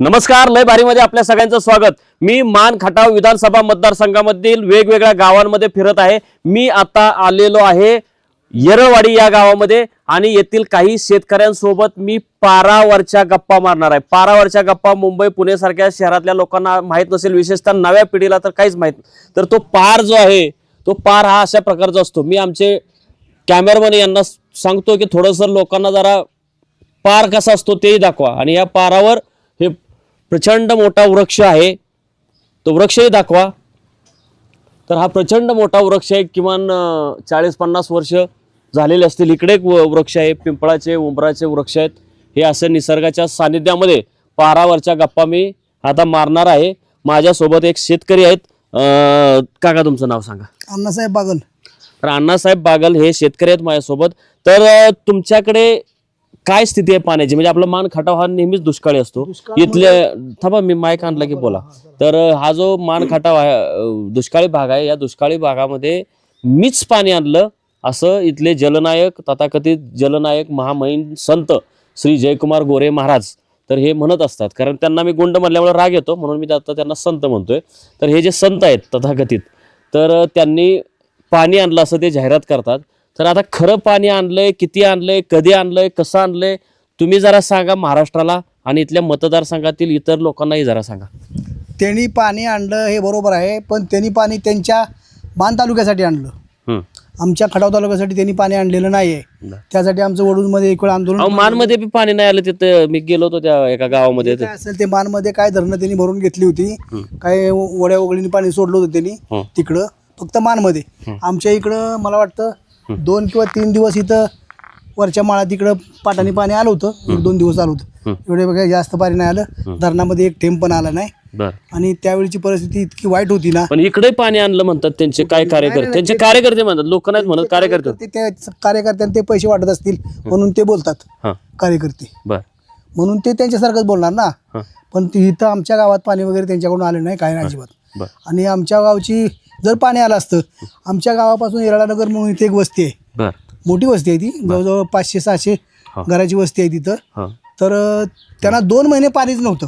नमस्कार लय भारीमध्ये आपल्या सगळ्यांचं स्वागत. मी मान खटाव विधानसभा मतदारसंघामधील वेगवेगळ्या गावांमध्ये फिरत आहे. मी आता आलेलो आहे येरळवाडी या गावामध्ये आणि येथील काही शेतकऱ्यांसोबत मी पारावरच्या गप्पा मारणार आहे. पारावरच्या गप्पा मुंबई पुणे सारख्या शहरातल्या लोकांना माहीत नसेल विशेषतः नव्या पिढीला तर काहीच माहीत तर तो पार जो आहे तो पार हा अशा प्रकारचा असतो. मी आमचे कॅमेरामन यांना सांगतो की थोडंसं लोकांना जरा पार कसा असतो तेही दाखवा. आणि या पारावर प्रचंड मोठा वृक्ष आहे. तो वृक्षही दाखवा. तर हा प्रचंड मोठा वृक्ष आहे. किमान चाळीस पन्नास वर्ष झालेले असतील. इकडे एक वृक्ष आहे. पिंपळाचे उंबराचे वृक्ष आहेत. हे असे निसर्गाच्या सानिध्यामध्ये पारावरच्या गप्पा मी आता मारणार आहे. माझ्यासोबत एक शेतकरी आहेत. काका तुमचं नाव सांगा. अण्णासाहेब बागल. तर अण्णासाहेब बागल हे शेतकरी आहेत माझ्यासोबत. तर तुमच्याकडे काय स्थिती आहे पाण्याची? म्हणजे आपला मान खटाव हा नेहमीच दुष्काळी असतो. इथले थांबा मी माईक आणला की बोला. तर हा जो मान खटाव आहे दुष्काळी भाग आहे या दुष्काळी भागामध्ये मीच पाणी आणलं असं इथले जलनायक तथाकथित जलनायक महामहिम संत श्री जयकुमार गोरे महाराज तर हे म्हणत असतात. कारण त्यांना मी गुंड म्हणल्यामुळे राग येतो म्हणून मी आता त्यांना संत म्हणतोय. तर हे जे संत आहेत तथाकथित तर त्यांनी पाणी आणलं असं ते जाहिरात करतात. तर आता खरं पाणी आणलंय किती आणलंय कधी आणलंय कसं आणलंय तुम्ही जरा सांगा महाराष्ट्राला आणि इथल्या मतदारसंघातील इतर लोकांनाही जरा सांगा. त्यांनी पाणी आणलं हे बरोबर आहे पण त्यांनी पाणी त्यांच्या मान तालुक्यासाठी आणलं. आमच्या खटाव तालुक्यासाठी त्यांनी पाणी आणलेलं नाही आहे बरं. त्यासाठी आमचं वडूजमध्ये एक वेळ आंदोलन मानमध्ये बी पाणी नाही आलं तिथं. मी गेलो होतो त्या एका गावामध्ये. काय असेल ते मानमध्ये काय धरणं त्यांनी भरून घेतली होती. काय वड्या वगळीने पाणी सोडलं होतं त्यांनी हं. तिकडं. फक्त मानमध्ये. आमच्या इकडं मला वाटतं दोन किंवा तीन दिवस इथं वरच्या माळात इकडं पाटाने पाणी आलं होतं. एक दोन दिवस आलं होतं. एवढे बघा जास्त पाणी नाही आलं. धरणामध्ये एक थेंब पण आला नाही. बर. आणि त्यावेळीची परिस्थिती इतकी वाईट होती ना. पण इकडे पाणी आणलं म्हणतात त्यांचे काय कार्यकर्ते? त्यांचे कार्यकर्ते म्हणतात लोक नाहीत म्हणत कार्यकर्ते. ते त्या कार्यकर्त्यांना ते पैसे वाटत असतील म्हणून ते बोलतात. कार्यकर्ते. म्हणून ते त्यांच्यासारखंच बोलणार ना. पण इथं आमच्या गावात पाणी वगैरे त्यांच्याकडून आलं नाही काय नाही अजिबात. आणि आमच्या गावची जर पाणी आलं असतं. आमच्या गावापासून येराळानगर म्हणून इथे एक वस्ती आहे. बर. मोठी वस्ती आहे ती. जवळजवळ पाचशे सहाशे हा. घराची वस्ती आहे तिथं तर. अं, त्यांना दोन महिने पाणीच नव्हतं.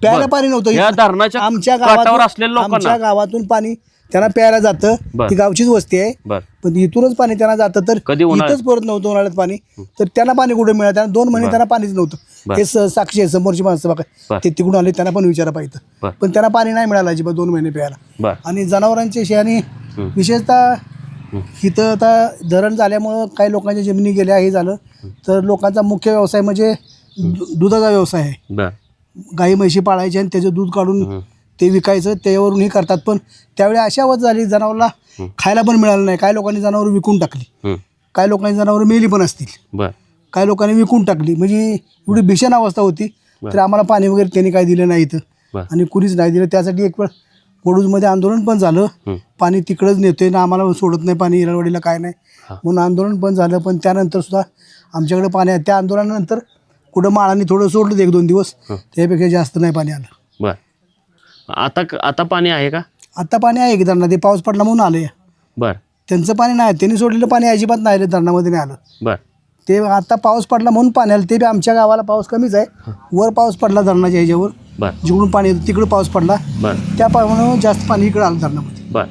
प्यायला पाणी नव्हतं. या धरणाच्या आमच्या काठावर गावातून असलेल्या लोकांना? आमच्या गावातून पाणी त्यांना प्यायला जातं. बर. ती गावचीच वस्ती आहे. बर. पण इथूनच पाणी त्यांना जातं. तर कधी उन्हाळ्यात? इथंच परत नव्हतं उन्हाळ्यात पाणी. तर त्यांना पाणी कुठे मिळालं? त्यांना दोन महिने त्यांना पाणीच नव्हतं. बर. हे स- साक्षी आहे समोरची माणसं बर. बघा ते तिकडून आले त्यांना पण विचारा पाहिजे बर. पण त्यांना पाणी नाही मिळालं अजिबात दोन महिने प्यायला. बर. आणि जनावरांचे शेणी विशेषतः इथं आता धरण झाल्यामुळं काही लोकांच्या जमिनी गेल्या हे झालं. तर लोकांचा मुख्य व्यवसाय म्हणजे दु- दुधाचा व्यवसाय आहे. बर. गाई म्हशी पाळायचे आणि त्याचं दूध काढून ते विकायचं त्याच्यावरून हे करतात. पण त्यावेळी अशा अवस्था झाली जनावरला खायला पण मिळालं नाही. काही लोकांनी जनावर विकून टाकली. काही लोकांनी जनावर मेली पण असतील. काही लोकांनी विकून टाकली. म्हणजे एवढी भीषण अवस्था होती. तर आम्हाला पाणी वगैरे त्यांनी काही दिलं नाही इथं. आणि कुणीच नाही दिलं. त्यासाठी एक वेळ वडूजमध्ये आंदोलन पण झालं. पाणी तिकडंच नेतोय. ना आम्हाला सोडत नाही पाणी हिरळवाडीला काय नाही. म्हणून आंदोलन पण झालं. पण त्यानंतर सुद्धा आमच्याकडे पाणी आहे. त्या आंदोलनानंतर कुठं माळाने थोडं सोडलं एक दोन दिवस. त्यापेक्षा जास्त नाही पाणी आलं. बर. आता आता पाणी आहे का? आत्ता पाणी आहे की धरणा ते पाऊस पडला म्हणून आलं बर. त्यांचं पाणी नाही त्यांनी सोडलेलं पाणी अजिबात नाही धरणामध्ये नाही आलं. बर. ते आता पाऊस पडला म्हणून पाणी आलं ते बी आमच्या गावाला पाऊस कमीच आहे. वर पाऊस पडला धरणाच्या ह्याच्यावर. बर. जिकडून पाणी येतं तिकडं पाऊस पडला. बर. त्या पाण्यामुळे जास्त पाणी इकडं आलं धरणामध्ये. बर.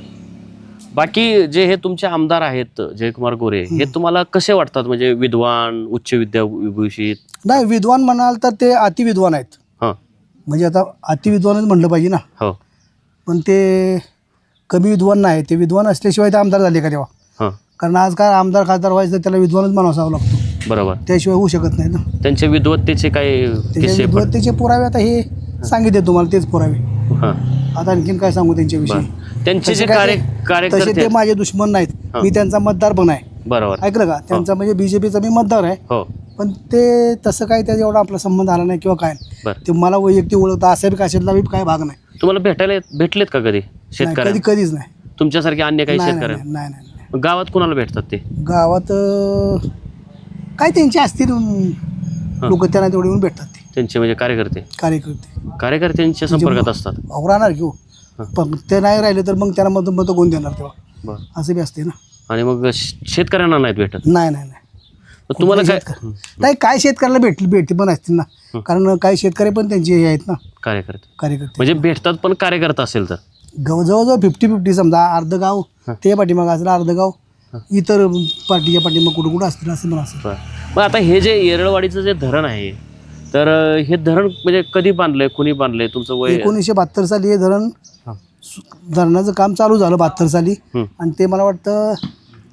बाकी जे हे तुमचे आमदार आहेत जयकुमार गोरे हे तुम्हाला कसे वाटतात? म्हणजे विद्वान उच्च विद्याभूषित नाही विद्वान म्हणाल तर ते अतिविद्वान आहेत. म्हणजे आता अतिविद्वानच म्हणलं पाहिजे ना. हो. पण ते कमी विद्वान नाही ते विद्वान असल्याशिवाय ते आमदार झाले का तेव्हा? हां. कारण आजकाल आमदार खासदार व्हायचं तर त्याला विद्वानच मानावा लागतो. बरोबर. त्याशिवाय होऊ शकत नाही ना. त्यांचे विद्वत्तेचे काही त्याच्या किस्से पण विद्वत्तेचे पुरावे आता हे सांगितले तुम्हाला तेच पुरावे. हां. आता आणखीन काय सांगू त्यांच्याविषयी? बर. त्यांचे जे तसे काय कार्य ते- तसे कार्यकर्ते ते आहेत, माझे दुश्मन नाहीत. हा. मी त्यांचा मतदार पण आहे. बरोबर. ऐकलं का? त्यांचा म्हणजे बीजेपीचा मी मतदार आहे. हो. पण ते तसं काय त्याचा एवढा आपला संबंध आला नाही किंवा काय. बर. ते मला वैयक्तिक ओळखतं असेल काशातला बी काय भाग नाही. तुम्हाला भेटायला येत- भेटलेत का कधी नाही, शेतकऱ्यांना? कधी कधीच नाही. तुमच्यासारखे अन्य काही नाही शेतकऱ्यांना? नाही नाही. गावात कुणाला भेटतात ते? गावात अं, काय त्यांचे असतील लोक त्यांना तेवढे येऊन भेटतात ते. त्यांचे म्हणजे कार्यकर्ते? कार्यकर्ते. कार्यकर्त्यांच्या संपर्कात असतात? अहो राहणार घेऊ पण ते नाही राहिले तर मग त्यांना मत मत कोण देणार तेव्हा. बर. असं बी असते ना. आणि मग श- शेतकऱ्यांना नाहीत भेटत? नाही नाही नाही. तुम्हाला काय नाही काय शेतकऱ्याला भेट भेटते पण असतील ना. कारण काही शेतकरी पण त्यांचे हे आहेत ना. कार्यकर्ते. कार्यकर्ते. म्हणजे भेटतात पण कार्यकर्ता असेल तर. गाव जवळजवळ फिफ्टी फिफ्टी समजा अर्ध गाव ते पाठीमागं असेल अर्ध गाव इतर पार्टीच्या पाठीमाग कुठं कुठं असतील असं असेल. बरं. मग आता हे जे येरळवाडीचं जे धरण आहे तर हे धरण म्हणजे कधी बांधलंय कुणी बांधलंय? तुमचं वय एकोणीसशे बहात्तर साली हे धरण धरणाचं काम चालू झालं बहात्तर साली. आणि ते मला वाटतं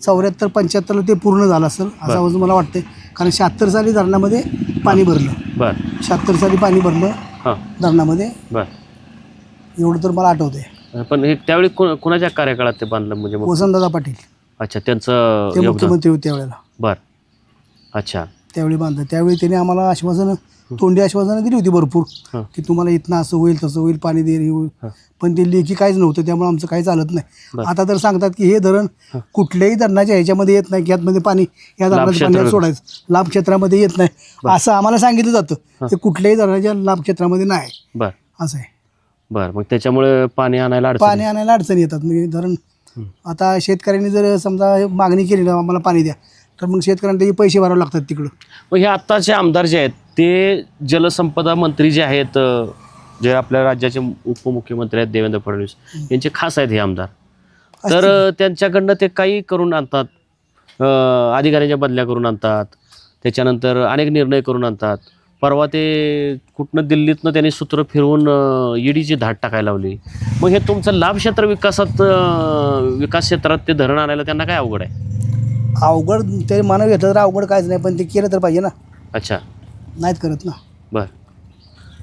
चौऱ्याहत्तर पंच्याहत्तरला ते पूर्ण झालं असेल असं आवाज मला वाटतं कारण शहात्तर साली धरणामध्ये पाणी भरलं. बर. शहात्तर साली पाणी भरलं हां. धरणामध्ये. बर. एवढं तर मला आठवतंय. पण हे त्यावेळी कोणाच्या कार्यकाळात ते बांधलं म्हणजे मग? वसंतदादा पाटील. अच्छा त्यांचं ते योगदान. मुख्यमंत्री होते त्यावेळेला. बर. अच्छा. त्यावेळी बांधलं. त्यावेळी त्यांनी आम्हाला आश्वासनं तोंडी आश्वासनं दिली होती भरपूर. की तुम्हाला इथनं असं होईल तसं होईल पाणी दे हे होईल. पण ते लेखी काहीच नव्हतं त्यामुळे आमचं काही चालत नाही. आता तर सांगतात की हे धरण कुठल्याही धरणाच्या ह्याच्यामध्ये येत नाही की यातमध्ये पाणी या धरणाचं लाभक्षेत्र पाणी यात सोडायचं. लाभ क्षेत्रामध्ये येत नाही. असं आम्हाला सांगितलं जातं ते कुठल्याही धरणाच्या लाभ क्षेत्रामध्ये नाही. असं आहे. बर मग त्याच्यामुळे पाणी आणायला पाणी आणायला अडचणी येतात. म्हणजे धरण आता शेतकऱ्यांनी जर समजा मागणी केली ना आम्हाला पाणी द्या. तर मग शेतकऱ्यांना पैसे भरावे लागतात तिकडं. मग हे आत्ताचे आमदार जे आहेत ते जलसंपदा मंत्री जे आहेत जे आपल्या राज्याचे उपमुख्यमंत्री आहेत देवेंद्र फडणवीस यांचे खास आहेत हे आमदार. तर त्यांच्याकडनं ते काही करून आणतात अधिकाऱ्यांच्या बदल्या करून आणतात त्याच्यानंतर अनेक निर्णय करून आणतात. परवा ते कुठनं दिल्लीतनं त्यांनी सूत्र फिरवून ईडीची धाड टाकायला लावली. मग हे तुमचं लाभ क्षेत्र विकासात विकास क्षेत्रात ते धरण आणायला त्यांना काय अवघड आहे? अवघड ते मानव घेतलं तर अवघड काहीच नाही पण ते केलं तर पाहिजे ना. अच्छा. नाहीत करत ना. बर.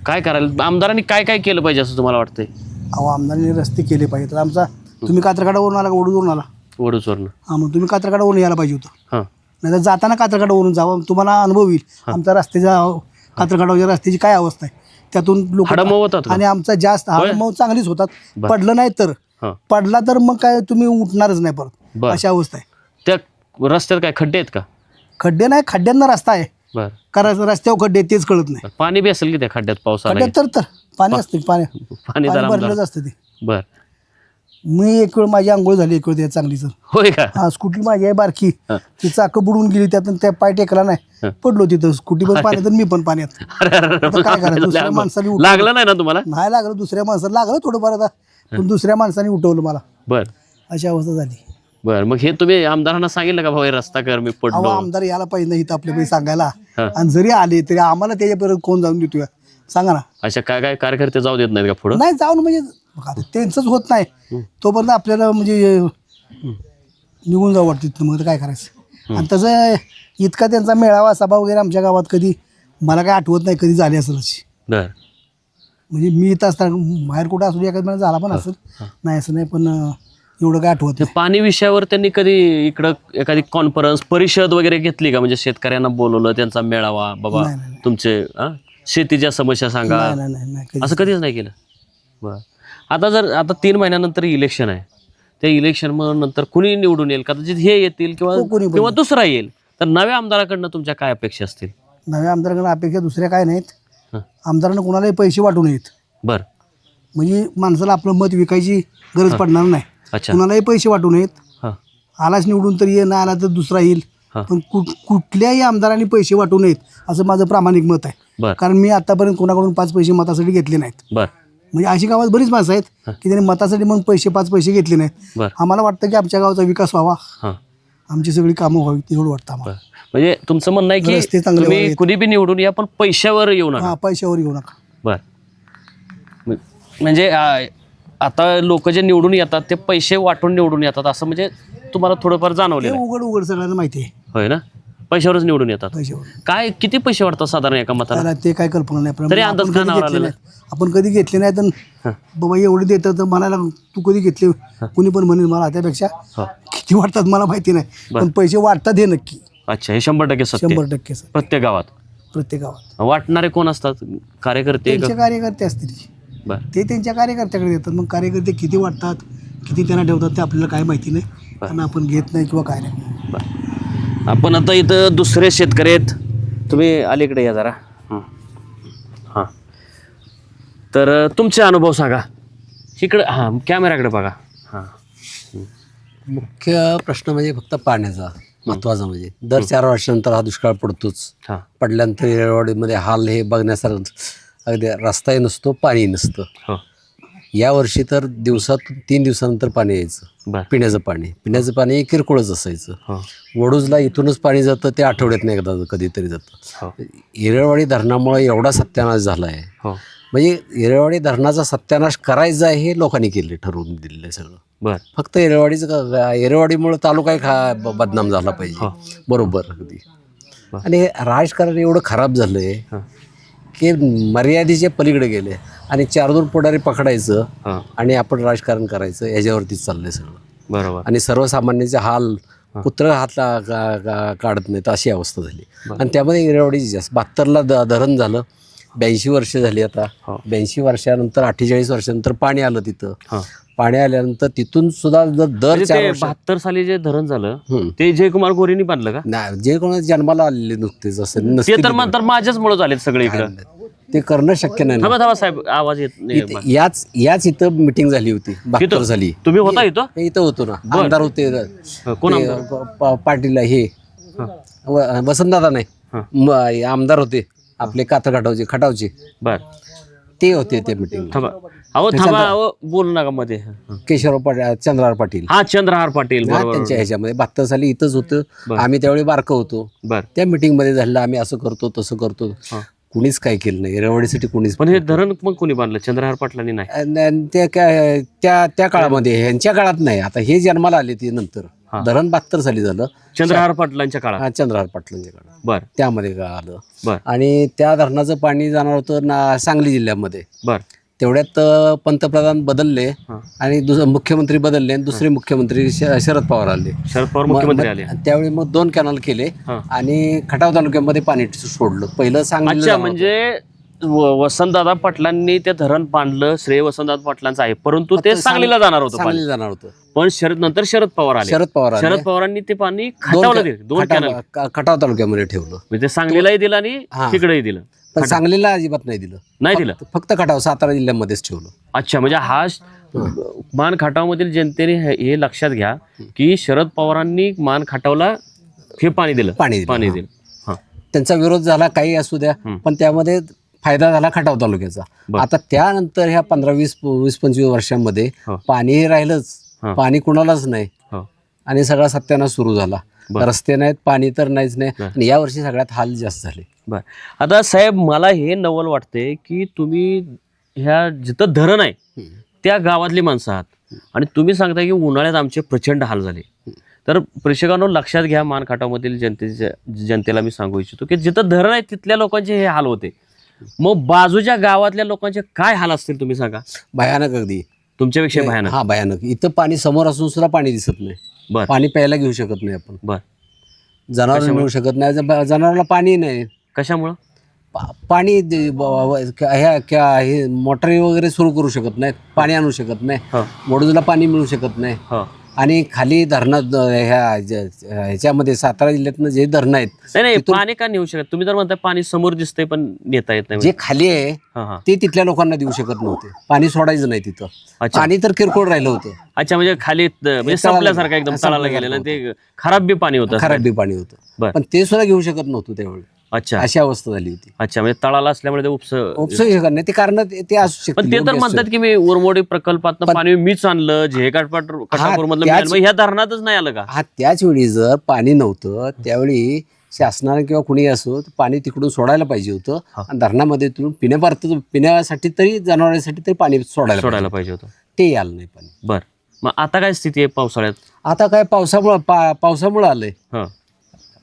काय करायला आमदारांनी काय काय केलं पाहिजे असं तुम्हाला वाटतंय? अहो आमदारांनी रस्ते केले पाहिजे तर आमचा तुम्ही कात्रकाडावरून आला का ओढून आला? वडूचवरनं हां मग तुम्ही कात्रकाडावरून यायला पाहिजे होतं. हां. नाही तर जाताना कात्रकाडावरून जावं. तुम्हाला अनुभव येईल. आमचा रस्त्याच्या कात्रकाडावरच्या रस्त्याची काय अवस्था आहे? त्यातून लोक का? आणि आमचा जास्त होय? मग चांगलीच होतात. बरं. पडलं नाही तर. हां. पडला तर मग काय तुम्ही उठणारच नाही परत. बरं. अशी अवस्था आहे. त्या रस्त्यात काय खड्डे आहेत का? खड्डे नाही खड्ड्यांना रस्ता आहे. बर. कारण रस्त्यावर खड्डे आहेत तेच कळत नाही. पाणी बी असेल की त्या खड्ड्यात पाऊस आला खड्ड्यात तर तर. पाणी असतं पाणी? पाणी पाणी भरलेलंच असतं ते. बर. मी एक वेळ माझी आंघोळ झाली एक वेळ त्या चांगली सर होय का? हा स्कूटी माझी आहे बारकी. हा. ती चाकं बुडून गेली त्यातून त्या पाय टेकला नाही. पडलो तिथं. स्कूटी पण पाण्यात आणि मी पण पाण्यात. अरे अरे, अरे, आता काय करायचं? दुसऱ्या माणसाने लागलं नाही ना तुम्हाला? नाही लागलं. दुसऱ्या माणसाला लागलं थोडंफार आता. पण दुसऱ्या माणसाने उठवलं मला. बर. अशी अवस्था झाली. बर मग हे तुम्ही आमदारांना सांगितलं का भाऊ हे रस्ता कर मी अहो पडलो आमदार यायला पाहिजे नाही इथं आपल्या पैसे सांगायला. हा. आणि जरी आले तरी आम्हाला त्याच्यापर्यंत कोण जाऊन देतोय? सांगा ना. अशा काय काय कार्यकर्ते जाऊ देत नाहीत का पुढं? नाही जाऊन म्हणजे बघा आता त्यांचंच होत नाही. तोपर्यंत आपल्याला म्हणजे निघून जाऊ वाटतं तिथनं मग आता काय करायचं? आणि तसं इतका त्यांचा मेळावा सभा वगैरे आमच्या गावात कधी मला काय आठवत नाही कधी झाली असेल अशी. बर. म्हणजे मी इथं असताना बाहेर कुठं असू एखाद मला झाला पण असेल. नाही असं नाही पण अं, एवढं काय आठवत ते नाही. पाणी विषयावर त्यांनी कधी इकडं एखादी कॉन्फरन्स परिषद वगैरे घेतली का? म्हणजे शेतकऱ्यांना बोलवलं त्यांचा मेळावा बाबा नाही, नाही, तुमचे हा? शेतीच्या समस्या सांगा. नाही नाही नाही नाही कधी असं कधीच नाही केलं? बर. आता जर आता तीन महिन्यानंतर इलेक्शन आहे. त्या इलेक्शन नंतर कुणी निवडून येईल? कदाचित हे येतील किंवा हो, कोणी पण किंवा दुसरा येईल. तर नव्या आमदाराकडनं तुमच्या काय अपेक्षा असतील? नव्या आमदारांकडे अपेक्षा दुसऱ्या काय नाहीत. हं. आमदारांना कोणालाही पैसे वाटू नयेत. बर. म्हणजे माणसाला आपलं मत विकायची गरज पडणार नाही. अच्छा. कुणालाही पैसे वाटू नयेत हां. आलाच निवडून तर ये ना आला तर दुसरा येईल. हां. पण कुठ कुठल्याही आमदारांनी पैसे वाटू नयेत असं माझं प्रामाणिक मत आहे. बर. कारण मी आतापर्यंत कोणाकडून पाच पैसे मतासाठी घेतले नाहीत. बर. म्हणजे अशी गावात बरीच माणसं आहेत की त्यांनी मतासाठी मग पैसे पाच पैसे घेतले नाहीत. बर. आम्हाला वाटतं की आमच्या गावाचा विकास व्हावा. हां. आमची सगळी कामं व्हावी एवढं वाटतं आम्हाला. बर. म्हणजे तुमचं म्हणणं आहे रस्ते की चांगले तुम्ही व्हावेत. कुणी बी निवडून या पण पैशावर येऊ नका. हा पैशावर येऊ नका. बर. म्हणजे आ, आता लोक जे निवडून येतात ते पैसे वाटून निवडून येतात. असं म्हणजे तुम्हाला थोडंफार जाणवलेलं आहे. उघड उघड सगळ्यांना माहिती आहे. होय ना? पैशावरच निवडून येतात. पैशावर. काय किती पैसे वाटतात साधारण एका मताला? त्याला ते काय कल्पना नाही. पण तरी आपण अंदाज कधी कानावर घेतले आलेला नाही. आपण कधी घेतले नाही तर. बाबा एवढे देतात तर म्हणायला तू कधी घेतले? कुणी पण म्हणेल मला त्यापेक्षा हो. किती वाटतात मला माहिती नाही. पण पैसे वाटतात हे नक्की. अच्छा हे शंभर टक्के सत्य शंभर टक्के सर प्रत्येक गावात? प्रत्येक गावात. वाटणारे कोण असतात? कार्यकर्ते त्यांचे कार्यकर्ते असतील. बर. ते त्यांच्या कार्यकर्त्याकडे देतात. मग कार्यकर्ते किती वाटतात किती त्यांना ठेवतात ते आपल्याला काय माहिती नाही. आणि आपण घेत नाही किंवा काय नाही. बर. आपण आता इथं दुसरे शेतकरी आहेत. तुम्ही अलीकडे या जरा. हं. हां. तर अ, तुमचे अनुभव सांगा. इकडं हां कॅमेराकडे बघा. हां. मुख्य प्रश्न म्हणजे फक्त पाण्याचा महत्त्वाचा म्हणजे. दर चार वर्षानंतर हा दुष्काळ पडतोच. हा. पडल्यानंतर येरवाडीमध्ये हाल हे बघण्यासारखं. अगदी रस्ताही नसतो पाणी नसतं. हो. या वर्षी तर दिवसात तीन दिवसानंतर पाणी यायचं. पिण्याचं पाणी. पिण्याचं पाणी किरकोळच असायचं. हो. वडूजला इथूनच पाणी जातं ते आठवड्यात नाही एकदा कधीतरी जातं. हो. येरळवाडी धरणामुळे एवढा सत्यानाश झाला आहे हो. म्हणजे येरळवाडी धरणाचा सत्यानाश करायचा आहे हे लोकांनी केले ठरवून दिलेलं आहे सगळं. बर. फक्त येरळवाडीचं येरळवाडीमुळे तालुकाही खा बदनाम झाला पाहिजे. बरोबर अगदी. आणि हे राजकारण एवढं खराब झालं आहे की मर्यादेच्या पलीकडे गेले आणि चार दोन पुढारी पकडायचं हा. आणि आपण राजकारण करायचं याच्यावरतीच चाललंय सगळं. बरोबर. आणि सर्वसामान्याचे हाल पुत्र हात ला- का- का- काढत नाहीत अशी अवस्था झाली. आणि त्यामध्ये इरेवाडीची जास्त बहात्तरला द धरण झालं. ब्याऐंशी वर्ष झाली आता. हो. ब्याऐंशी वर्षानंतर अठ्ठेचाळीस वर्षानंतर पाणी आलं तिथं. हा. पाणी आल्यानंतर तिथून सुद्धा जर दर म्हणजे चार वर्ष बहात्तर साली जे धरण झालं हम्म. ते जयकुमार गोरेंनी बांधलं का? नाही जे कोणा जन्माला आलेले नुकतेच असं ते नसतील तर म्हणतात माझ्याच मुळे झाले सगळे इकडं. ते करणं शक्य नाही ना. थांबा थांबा साहेब आवाज येत नाही इथे- याच याच इथं मिटिंग झाली होती बहात्तर? झाली तुम्ही होता इथं? हे इथं होतो ना. आमदार होते. हा, कोण ते, आमदार? प- पाटील हे. व- वसंतदादा नाही. हा. म- आमदार होते आपले कात्र खटावचे खटावचे. बर. ते होते ते मिटिंग थांबा. अहो थांबा अहो बोलू नका मध्ये. हा. केशवराव पाटील चंद्रहार पाटील. हा चंद्रहार पाटील हा, बरोबर त्यांच्या ह्याच्यामध्ये. बहात्तर साली इथंच होतं. बरं. आम्ही त्यावेळी बारकं होतो. बर. त्या meeting मध्ये झालेलं आम्ही असं करतो तसं करतो. हा. कुणीच काय केलं नाही. रेवडीसाठी कुणीच पण हे धरण मग कोणी बांधलं? चंद्रहार पाटलांनी नाही. काय- त्या त्या काळामध्ये ह्यांच्या काळात नाही. आता हे जन्माला आले ते नंतर. हा. धरण बहात्तर साली झालं. चंद्रहार पाटलांच्या काळात. हा, चंद्रहार पाटलांच्या काळात. बर. त्यामध्ये का आलं. बर. आणि त्या धरणाचं पाणी जाणार होतं ना सांगली जिल्ह्यामध्ये. बर. तेवढ्यात अं, पंतप्रधान बदलले हा. आणि दुस मुख्यमंत्री बदलले आणि दुसरे मुख्यमंत्री श- शरद पवार आले. शरद पवार मुख्यमंत्री मग आले. त्यावेळी मग दोन कॅनल केले हा. आणि खटाव तालुक्यामध्ये पाणी सोडलं. पहिलं सांगली अच्छा म्हणजे व- वसंतदादा पाटलांनी ते धरण बांधलं श्रेय वसंतदादा पाटलांचं आहे. परंतु ते सांगलीला जाणार होतं पाणी. सांगली जाणार होतं. पण शरद नंतर शरद पवार आले. शरद पवार आले. शरद पवारांनी ते पाणी खटावलं दिलं दोन खटाव- कॅनल. क- खटाव तालुक्यामध्ये ठेवलं. म्हणजे ते सांगलीलाही दिलं आणि हा. तिकडेही दिलं. पण सांगलीला अजिबात नाही दिलं. नाही दिलं? फक्त खटाव सातारा जिल्ह्यामध्येच ठेवलं. अच्छा म्हणजे हा श- मान खटावमधील जनतेने हे हे लक्षात घ्या की शरद पवारांनी मान खटावला हे पाणी दिलं. पाणी दिलं, पाणी. दिलं. हा. त्यांचा विरोध झाला काही असू द्या. पण त्यामध्ये फायदा झाला खटाव तालुक्याचा. बरं. आता त्यानंतर ह्या पंधरा वीस वीस पंचवीस वर्षांमध्ये हो. पाणी राहिलंच. हा. पाणी कुणालाच नाही. हो. आणि सगळा सत्यानाश सुरू झाला. बरं. रस्ते नाहीत पाणी तर नाहीच नाही. आणि यावर्षी सगळ्यात हाल जास्त झाले. बर. आता साहेब मला हे नवल वाटते की तुम्ही ह्या जिथं धरण आहे त्या गावातली माणसं आहात. आणि तुम्ही सांगता की उन्हाळ्यात आमचे प्रचंड हाल झाले. तर प्रेक्षकांनो लक्षात घ्या मानखाटामधील जनतेच्या जनतेला मी सांगू इच्छितो की जिथं धरण आहे तिथल्या लोकांचे हे हाल होते. मग बाजूच्या गावातल्या लोकांचे काय हाल असतील तुम्ही सांगा? भयानक अगदी. तुमच्यापेक्षा भयानक. हा भयानक. इथं पाणी समोर असून सुद्धा पाणी दिसत नाही. बर. पाणी प्यायला घेऊ शकत नाही आपण. बर. जनावर मिळू शकत नाही. ज- जनावराला पाणी नाही. कशामुळं? पा- पाणी दे- ब- व- क- ह्या क्या हे मोटरी वगैरे सुरू करू शकत नाहीत. पाणी आणू शकत नाही. हो. वडूजला पाणी मिळू शकत नाही. हो. आणि खाली धरणात अ, ह्या ज- ह्याच्यामध्ये सातारा जिल्ह्यातनं जे धरणं आहेत नाही नाही पाणी का नेऊ शकत? तुम्ही तर म्हणताय पाणी समोर दिसतंय पण नेता येत नाही. जे खाली आहे हा हा. ते तिथल्या लोकांना देऊ शकत नव्हते. पाणी सोडायचं नाही तिथं. अच्छा. पाणी तर किरकोळ राहिलं होतं. अच्छा म्हणजे खाली त- म्हणजे तळाला- संपल्यासारखं एकदम तळाला संपल्यासारखं गेलेलं ते खराब बी पाणी होतं. खराब बी पाणी होतं. बर. पण ते सुद्धा घेऊ शकत नव्हतं त्यावेळी. अच्छा. अशी अवस्था झाली होती. अच्छा म्हणजे तळाला असल्यामुळे ते उपस उपसू नाही. ते कारण ते असू पण शकते ते तर म्हणतात की मी उरमोडी प्रकल्पात पाणी मीच आणलं झेकाटपाट मधलं त्याच- मग ह्या धरणातच नाही आलं का? हा त्याच वेळी जर पाणी नव्हतं त्यावेळी शासनाने किंवा कुणी असो ते पाणी तिकडून सोडायला पाहिजे होतं. आणि धरणामध्ये तिथून पिण्यापार्थ पिण्यासाठी तरी जनावरांसाठी तरी पाणी सोडायला सोडायला पाहिजे. पाहिजे होतं. ते आलं नाही पाणी. बर. मग आता काय स्थिती आहे पावसाळ्यात? आता काय पावसामुळं पा पावसामुळं आलंय. हा.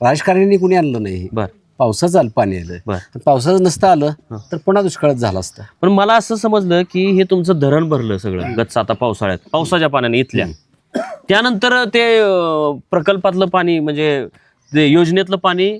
राजकारण्यांनी कुणी आणलं नाही बर. पावसाचं आलं पाणी आलंय. बर. पावसाचं नसतं आलं तर पुन्हा दुष्काळात झाला असता. पण मला असं समजलं की हे तुमचं धरण भरलं सगळं गच्च आता पावसाळ्यात पावसाच्या पाण्याने इथल्या. त्यानंतर ते अं, प्रकल्पातलं पाणी म्हणजे ते योजनेतलं पाणी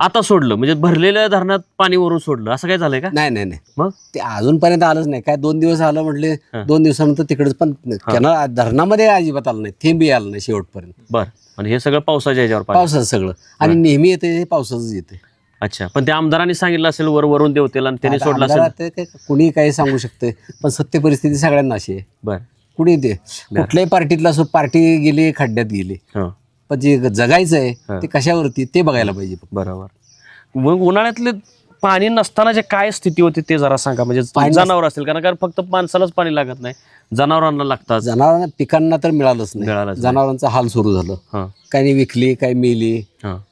आता सोडलं म्हणजे भरलेल्या धरणात पाणी वरून सोडलं असं काय झालंय का? नाही नाही नाही. मग? ते अजूनपर्यंत आलंच नाही. काय दोन दिवस आलं म्हटले दोन दिवसानंतर तिकडेच पण केना धरणामध्ये अजिबात आलं नाही थेंबी आलं नाही शेवटपर्यंत. बर. आणि हे सगळं पावसाच्या ह्याच्यावर पाणी? पावसाचं सगळं. आणि नेहमी येते हे पावसाचंच येते. अच्छा. पण त्या आमदारांनी सांगितलं असेल वर वरून देवतेला आणि त्यांनी आता सोडलं असेल. आमदारात ते काय कुणी काही सांगू शकते पण सत्य परिस्थिती सगळ्यांना अशी आहे. बर. कुणी ते कुठल्याही पार्टीतला असो पार्टी गेली खड्ड्यात गेली. हं. पण जे जगायचं आहे. ते कशावरती ते बघायला पाहिजे बरोबर. मग उन्हाळ्यातले पाणी नसताना जे काय स्थिती होती ते जरा सांगा. म्हणजे जनावर असेल कारण कारण फक्त माणसालाच पाणी लागत नाही. जनावरांना लागतात. जनावरांना पिकांना तर मिळालंच नाही. जनावरांचा हाल सुरू झालं. काही विकली काही मेली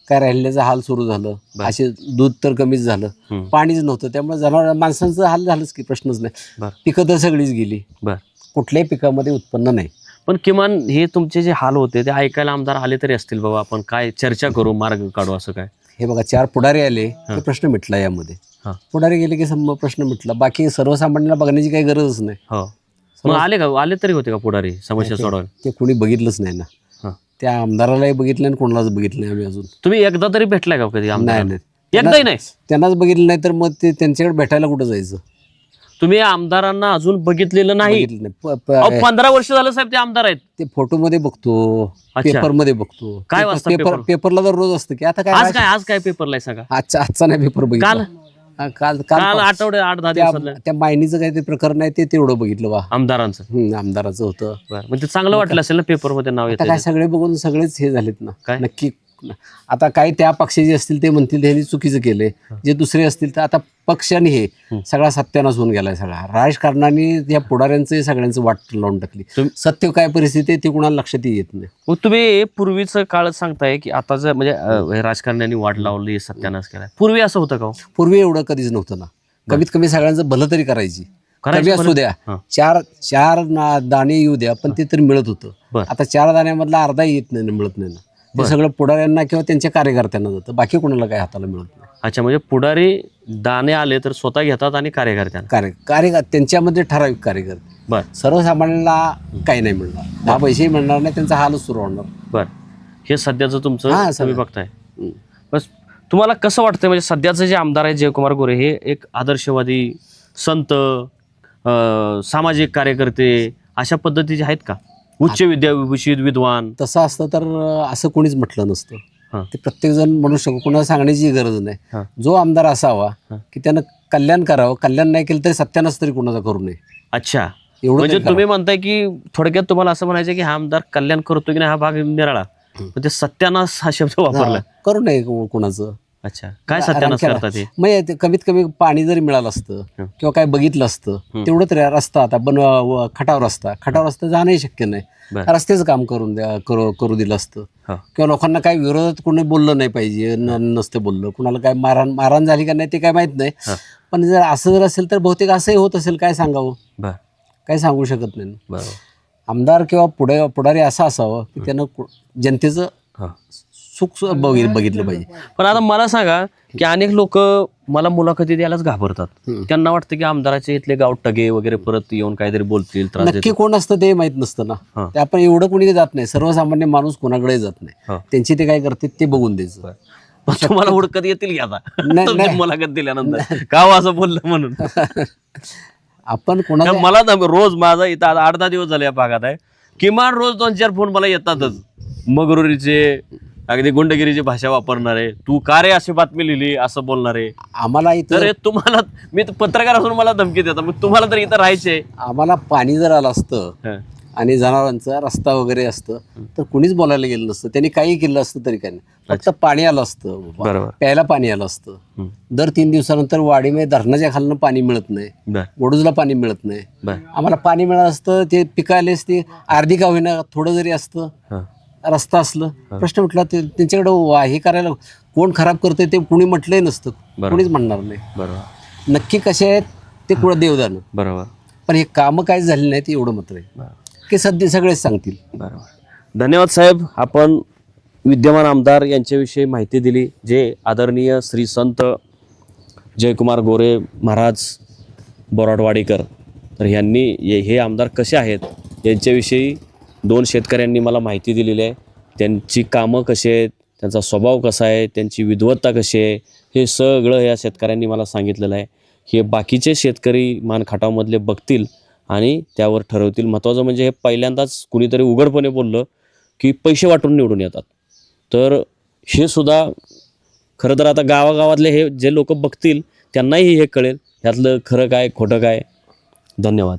काय राहिल्याचा हाल सुरू झालं. असे दूध तर कमीच झालं. पाणीच नव्हतं. त्यामुळे जनावर माणसांचं हाल झालंच की प्रश्नच नाही. पिकं तर सगळीच गेली. बर. कुठल्याही पिकामध्ये उत्पन्न नाही. पण किमान हे तुमचे जे हाल होते ते ऐकायला आमदार आले तरी असतील बाबा आपण काय चर्चा करू मार्ग काढू असं काय? हे बघा चार पुढारी आले की प्रश्न मिटला यामध्ये. हा. पुढारी गेले की सम प्रश्न मिटला. बाकी सर्वसामान्यांना बघण्याची काही गरजच नाही. हो. मग आले का? आले तरी होते का पुढारी समस्या सोडवायला? ते कुणी बघितलंच नाही ना. हा. त्या आमदारालाही बघितलं आणि कोणालाच बघितलं नाही आम्ही अजून. तुम्ही एकदा तरी भेटलाय का कधी आमदार नाही नाही. एकदाही नाही? त्यांनाच बघितलं नाही तर मग ते त्यांच्याकडे भेटायला कुठं जायचं? तुम्ही आमदारांना अजून बघितलेलं नाही. बघितलं नाही. प- प- अहो, पंधरा वर्ष झालं साहेब ते आमदार आहेत. ते फोटोमध्ये बघतो अच्छा. पेपरमध्ये बघतो. काय पेपर- वाचता पेपर पेपर? पेपरला तर रोज असतं की आता काय आज काय आज काय पेपरला आहे सांगा? आजचा आजचा नाही पेपर बघितला. काल? हा, काल काल काल आठवडे आठ दहा त्या दिवसातलं. त्या मायनीचं काही ते प्रकरण आहे ते तेवढं बघितलं वा आमदारांचं. हम्म, आमदाराचं होतं. बरं मग ते चांगलं वाटलं असेल ना पेपरमध्ये नाव आता येतं काय सगळे बघून सगळेच हे झालेत ना. काय? नक्की आता काही त्या पक्षाचे असतील ते म्हणतील त्यांनी चुकीचं केलंय. जे दुसरे असतील तर आता पक्ष आणि हे सगळा सत्यानाश होऊन गेलाय सगळा. राजकारणाने या पुढाऱ्यांचं सगळ्यांचं वाट लावून टाकली. सत्य काय परिस्थिती आहे ते कुणाला लक्षात येत नाही. मग तुम्ही पूर्वीचं काळ सांगताय की आता जर म्हणजे हे राजकारण्यांनी वाट लावली सत्यानाश केलाय. पूर्वी असं होतं का हो? पूर्वी एवढं कधीच नव्हतं ना. कमीत कमी सगळ्यांचं भलं तरी करायची. कमी असू? द्या. हां. चार चार दाणे येऊ द्या पण ते तरी मिळत होतं. आता चार दाण्यामधला अर्धा येत नाही मिळत नाही ना. ते सगळं पुढाऱ्यांना किंवा त्यांच्या कार्यकर्त्यांना जातं. बाकी कोणाला काही हाताला मिळत नाही. अच्छा म्हणजे पुढारी दाणे आले तर स्वतः घेतात आणि कार्यकर्त्यांना? कार्य कार्य त्यांच्यामध्ये ठराविक कार्यकर्ते. बर. सर्वसामान्यांना काही नाही मिळणार. दहा पैसेही मिळणार नाही त्यांचा हालच सुरू होणार. बर. हे सध्याचं तुमचं हां, तुम्ही सगळं. बघताय. बस तुम्हाला कसं वाटतंय म्हणजे सध्याचं जे आमदार आहे जयकुमार गोरे हे एक आदर्शवादी संत अं, सामाजिक कार्यकर्ते अशा पद्धतीचे आहेत का? उच्च विद्याविभूषित विद्वान. तसं असतं तर असं कोणीच म्हटलं नसतं. ते प्रत्येक जण म्हणू शकतो कोणाला सांगण्याची गरज नाही. जो आमदार असावा. की त्यानं कल्याण करावं कल्याण नाही केलं तरी सत्यानाच तरी कोणाचा करू नये. अच्छा. एवढं म्हणजे तुम्ही म्हणताय की थोडक्यात तुम्हाला असं म्हणायचं की हा आमदार कल्याण करतो की नाही हा भाग निराळा. पण ते सत्यानाश हा शब्द. वापरला. करू नये कोणाचं. अच्छा. काय सत्यानाश केला. करतात हे? मग ते कमीत कमी पाणी जरी मिळालं असतं हं. किंवा काय बघितलं असतं तेवढं तरी रस्ता आता बन व- खटाव रस्ता. खटाव रस्ता जाणंही शक्य नाही. बरं. रस्त्याचं काम करून द्या करू करू दिलं असतं. हा. किंवा लोकांना काही विरोधात कोणी बोललं नाही पाहिजे न- नसतं बोललं. कुणाला काय मारहाण मारहाण झाली का नाही ते काय माहीत नाही. हा. पण जर असं जर असेल तर बहुतेक असंही होत असेल काय सांगावं? बर. काही सांगू शकत नाही. बरोबर आमदार किंवा पुढे पुढारी असं असावं की त्यानं कु- जनतेचं हा. सुख बघितलं पाहिजे. पण आता मला सांगा की अनेक लोक मला मुलाखती द्यायलाच घाबरतात. त्यांना वाटतं की आमदाराचे इथले गाव टगे वगैरे परत येऊन काहीतरी बोलतील नक्की कोण असतं ते माहीत नसतं ना. हा. ते आपण एवढं कोणी जात नाही. सर्वसामान्य माणूस कोणाकडे जात नाही. हा. त्यांची ते काय करते ते बघून द्यायचं. तुम्हाला हुडकत येतील की आता. मुलाखत दिल्यानंतर. गाव असं बोललं म्हणून? आपण कोणाला मला रोज माझा इथं आता आठ दहा दिवस झाले या भागात आहे. किमान रोज दोन चार फोन मला येतातच. मगरुरीचे अगदी गुंडगिरीची भाषा वापरणारे तू का रे अशी बातमी लिहिली असं बोलणारे? आम्हाला इथं तर हे तुम्हाला मी तर पत्रकार असून मला धमकी देतात मग तुम्हाला तर इथं राहायचे आम्हाला पाणी जर आलं असतं आणि जनावरांचा रस्ता वगैरे असतं तर कुणीच बोलायला गेलं नसतं. त्यांनी काही केलं असतं तरी काही नाही. फक्त पाणी आलं असतं. बरोबर. प्यायला पाणी आलं असतं. दर तीन दिवसानंतर वाडीमध्ये धरणाच्या खालनं पाणी मिळत नाही. बर. वडूजला पाणी मिळत नाही. बर. आम्हाला पाणी मिळालं असतं ते पिकायले असते अर्धी का होईना थोडं जरी असतं रस्ता असलं. प्रश्न म्हटला ते त्यांच्याकडे वा- हे करायला कोण खराब करतंय ते कुणी म्हटलंही नसतं. कुणीच म्हणणार नाही. बरोबर. नक्की कसे आहेत ते कुठं देवदान. बरोबर. पण हे कामं काय झाली नाहीत एवढं मात्र आहे. की सध्या सगळेच सांगतील. बरोबर. धन्यवाद साहेब. आपण विद्यमान आमदार यांच्याविषयी माहिती दिली. जे आदरणीय श्री संत जयकुमार गोरे महाराज बोराडवाडीकर तर यांनी हे आमदार कसे आहेत यांच्याविषयी दोन शेतकऱ्यांनी मला माहिती दिलेली आहे. त्यांची कामं कशी आहेत त्यांचा स्वभाव कसा आहे त्यांची विद्वत्ता कशी आहे हे सगळं या शेतकऱ्यांनी मला सांगितलेलं आहे. हे बाकीचे शेतकरी मानखाटावमधले बघतील आणि त्यावर ठरवतील. महत्त्वाचं म्हणजे हे पहिल्यांदाच कुणीतरी उघडपणे बोललं की पैसे वाटून निवडून येतात. तर हे सुद्धा खरं तर आता गावागावातले हे जे लोक बघतील त्यांनाही हे कळेल. ह्यातलं खरं काय खोटं काय? धन्यवाद.